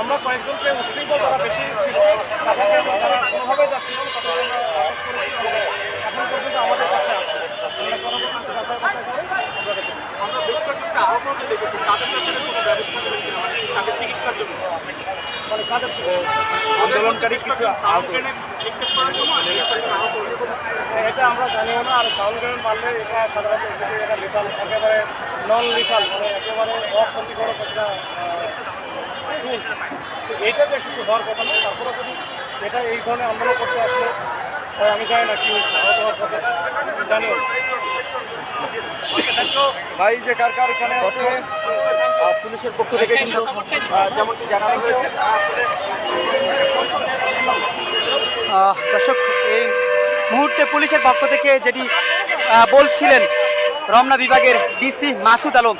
আমরা কয়েকজনকে উশৃঙ্খল তারা বেশি ছিল। তাদেরকে তারা কোনোভাবে যাচ্ছিল এখন পর্যন্ত আমাদের কাছে আমরা। বেশ কয়েকটা আহতকে দেখেছি। তাদের পেছনে কোনো ব্যবস্থা নেবেন মানে তাদের চিকিৎসার জন্য। আন্দোলনকারী কিছু এটা আমরা জানিও না আর সাউন্ড গ্রেনেড মারলে এটা সাধারণত এটা লিথাল একেবারে নন লিথাল মানে একেবারে অক্ষতিকারক একটা তো এইটা যে কিছু হওয়ার কথা না তারপরে যদি এটা এই ধরনের আন্দোলন করতে আসলে আমি জানি না কি হচ্ছে হওয়ার কথা জানিও ভাই যে কার কার এখানে আছে? পুলিশের পক্ষ থেকে কিন্তু যেমনটি জানানো হয়েছে তা দর্শক এই মুহূর্তে পুলিশের পক্ষ থেকে যেটি বলছিলেন রমনা বিভাগের ডিসি মাসুদ আলম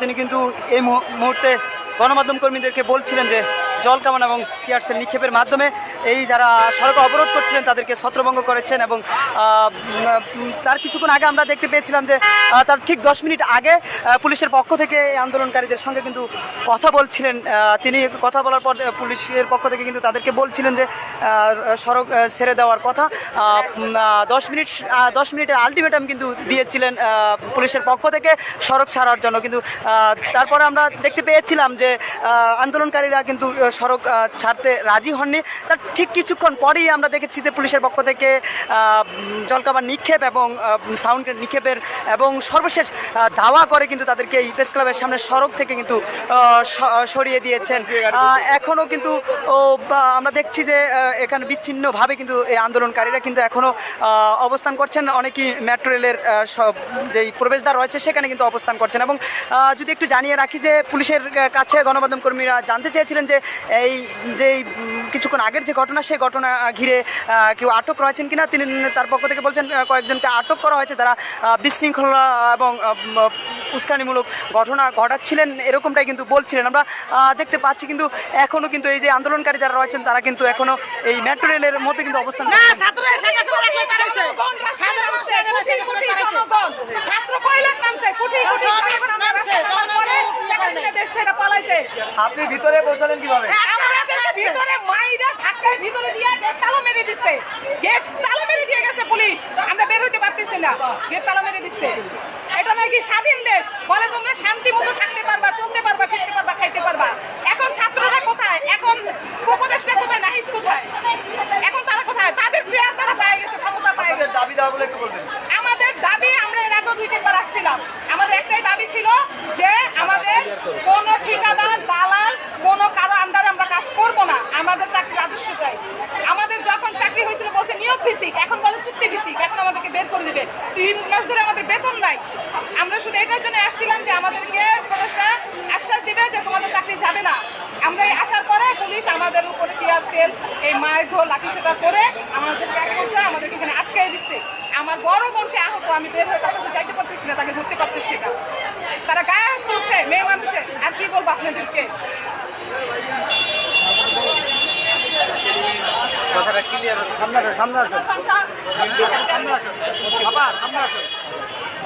তিনি কিন্তু এই মুহূ- মুহূর্তে গণমাধ্যম কর্মীদেরকে বলছিলেন যে জল কামান এবং টিয়ার্সের নিক্ষেপের মাধ্যমে এই যারা সড়ক অবরোধ করছিলেন, তাদেরকে ছত্রভঙ্গ করেছেন এবং তার কিছুক্ষণ আগে আমরা দেখতে পেয়েছিলাম যে তার ঠিক দশ মিনিট আগে পুলিশের পক্ষ থেকে এই আন্দোলনকারীদের সঙ্গে কিন্তু কথা বলছিলেন তিনি কথা বলার পর পুলিশের পক্ষ থেকে কিন্তু তাদেরকে বলছিলেন যে সড়ক ছেড়ে দেওয়ার কথা। দশ মিনিট দশ মিনিটের আলটিমেটাম কিন্তু দিয়েছিলেন পুলিশের পক্ষ থেকে সড়ক ছাড়ার জন্য। কিন্তু তারপরে আমরা দেখতে পেয়েছিলাম যে আন্দোলনকারীরা কিন্তু সড়ক ছাড়তে রাজি হননি। তার ঠিক কিছুক্ষণ পরেই আমরা দেখেছি যে পুলিশের পক্ষ থেকে জলকাবার নিক্ষেপ এবং সাউন্ড নিক্ষেপের এবং সর্বশেষ ধাওয়া করে কিন্তু তাদেরকে এই প্রেস ক্লাবের সামনে সড়ক থেকে কিন্তু সরিয়ে দিয়েছেন। এখনও কিন্তু আমরা দেখছি যে এখানে বিচ্ছিন্নভাবে কিন্তু এই আন্দোলনকারীরা কিন্তু এখনও অবস্থান করছেন। অনেকেই মেট্রো রেলের সব যেই প্রবেশদ্বার রয়েছে সেখানে কিন্তু অবস্থান করছেন এবং যদি একটু জানিয়ে রাখি যে পুলিশের কাছে গণমাধ্যম কর্মীরা জানতে চেয়েছিলেন যে এই যে এই, উম, কিছুক্ষণ আগের যে ঘটনা সেই ঘটনা ঘিরে কেউ আটক রয়েছেন কিনা তিনি তার পক্ষ থেকে বলছেন কয়েকজনকে আটক করা হয়েছে। তারা বিশৃঙ্খলা এবং উস্কানিমূলক ঘটনা ঘটাচ্ছিলেন এরকমটাই কিন্তু বলছিলেন। আমরা দেখতে পাচ্ছি কিন্তু এখনও কিন্তু এই যে আন্দোলনকারী যারা রয়েছেন তারা কিন্তু এখনও এই মেট্রো রেলের মধ্যে কিন্তু অবস্থান আপনি করছেন। ছাত্ররা শেখ হাসিনা রাখলে তারাইছে সাধারণ মানুষ এখানে শেখ হাসিনা তারাইছে ছাত্র কয়লাক নামছে কোটি কোটি সব নামছে, তখন পরে আর শেখ হাসিনা দেশ ছেড়ে পালাইছে আপনি ভিতরে পৌঁছালেন কীভাবে আমাদেরকে ভিতরে মাইরা ধাক্কায় ভিতরে দিয়ে গেট তালা মেরে দিচ্ছে গেট তালা মেরে দিয়ে গেছে পুলিশ আমরা বের হইতে পারতেছি না গেট তালা মেরে দিচ্ছে এটা নাকি স্বাধীন দেশ। বলে তোমরা শান্তি মতো থাকতে পারবা, চলতে পারবা, ফিরতে পারবা, খাইতে পারবা। এখন ছাত্ররা কোথায়? এখন উপদেশটা কোথায়? নাহিদ কোথায়? এখন তারা কোথায়? তাদের চেয়ার তারা পায়ে গেছে, ক্ষমতা পায়ে গেছে। দাবি দেওয়া একটু বলবেন আমাদের দাবি আমরা এর আগেও দুই তিনবার আসছিলাম আমাদের একটাই দাবি ছিল যে আমাদের কোনো ঠিকাদার দালাল কোনো কারও আন্ডারে আমরা কাজ করব না আমাদের চাকরি রাজস্ব চাই আমাদের যখন চাকরি হয়েছিল বলছে নিয়োগ ভিত্তিক এখন বলে চুক্তি ভিত্তিক এখন আমাদেরকে বের করে দিবে ধরে আমাদের বেতন নাই। আমরা শুধু এটার জন্য আসছিলাম যে আমাদেরকে উপদেষ্টা আশ্বাস দিবে যে তোমাদের চাকরি যাবে না। আমরা এই আসার পরে পুলিশ আমাদের উপরে টিয়ার সেল এই মায়ের ঢোল লাঠি সেটা করে আমাদের ব্যাগ করছে আমাদেরকে এখানে আটকাই দিচ্ছে। আমার বড় বোন সে আহত আমি বের হয়ে তার কাছে যাইতে পারতেছি না তাকে ধরতে পারতেছি না। তারা গায়ে হাত তুলছে মেয়ে মানুষের আর কি বলব আপনাদেরকে? কথাটা ক্লিয়ার সামনে আসুন সামনে আসুন সামনে আসুন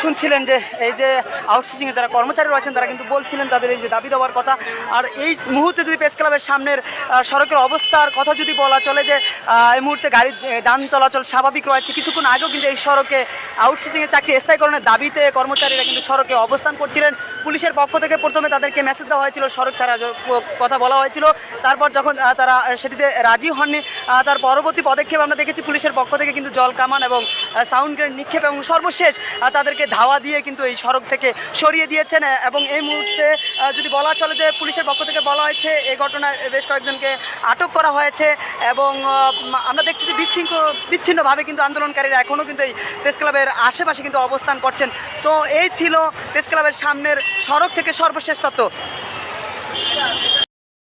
শুনছিলেন যে এই যে আউটসোর্সিং এ যারা কর্মচারী রয়েছেন, তারা কিন্তু বলছিলেন তাদের এই যে দাবি দেওয়ার কথা। আর এই মুহূর্তে যদি প্রেস ক্লাবের সামনের সড়কের অবস্থার কথা যদি বলা চলে যে এই মুহূর্তে গাড়ি যান চলাচল স্বাভাবিক রয়েছে, কিছুক্ষণ আগেও কিন্তু এই সড়কে আউটসোর্সিং এর চাকরি স্থায়ীকরণের দাবিতে কর্মচারীরা কিন্তু সড়কে অবস্থান করছিলেন। পুলিশের পক্ষ থেকে প্রথমে তাদেরকে মেসেজ দেওয়া হয়েছিল, সড়ক ছাড়া কথা বলা হয়েছিল। তারপর যখন তারা সেটিতে রাজি হননি তার পরবর্তী পদক্ষেপ আমরা দেখেছি পুলিশের পক্ষ থেকে কিন্তু জল কামান এবং সাউন্ড গ্রেড নিক্ষেপ এবং সর্বশেষ তাদেরকে ধাওয়া দিয়ে কিন্তু এই সড়ক থেকে সরিয়ে দিয়েছেন এবং এই মুহূর্তে যদি বলা চলে যে পুলিশের পক্ষ থেকে বলা হয়েছে এই ঘটনায় বেশ কয়েকজনকে আটক করা হয়েছে এবং আমরা দেখছি যে বিচ্ছিন্ন, বিচ্ছিন্নভাবে কিন্তু আন্দোলনকারীরা এখনও কিন্তু এই প্রেস ক্লাবের আশেপাশে কিন্তু অবস্থান করছেন। তো এই ছিল প্রেস ক্লাবের সামনের সড়ক থেকে সর্বশেষ তত্ত্ব।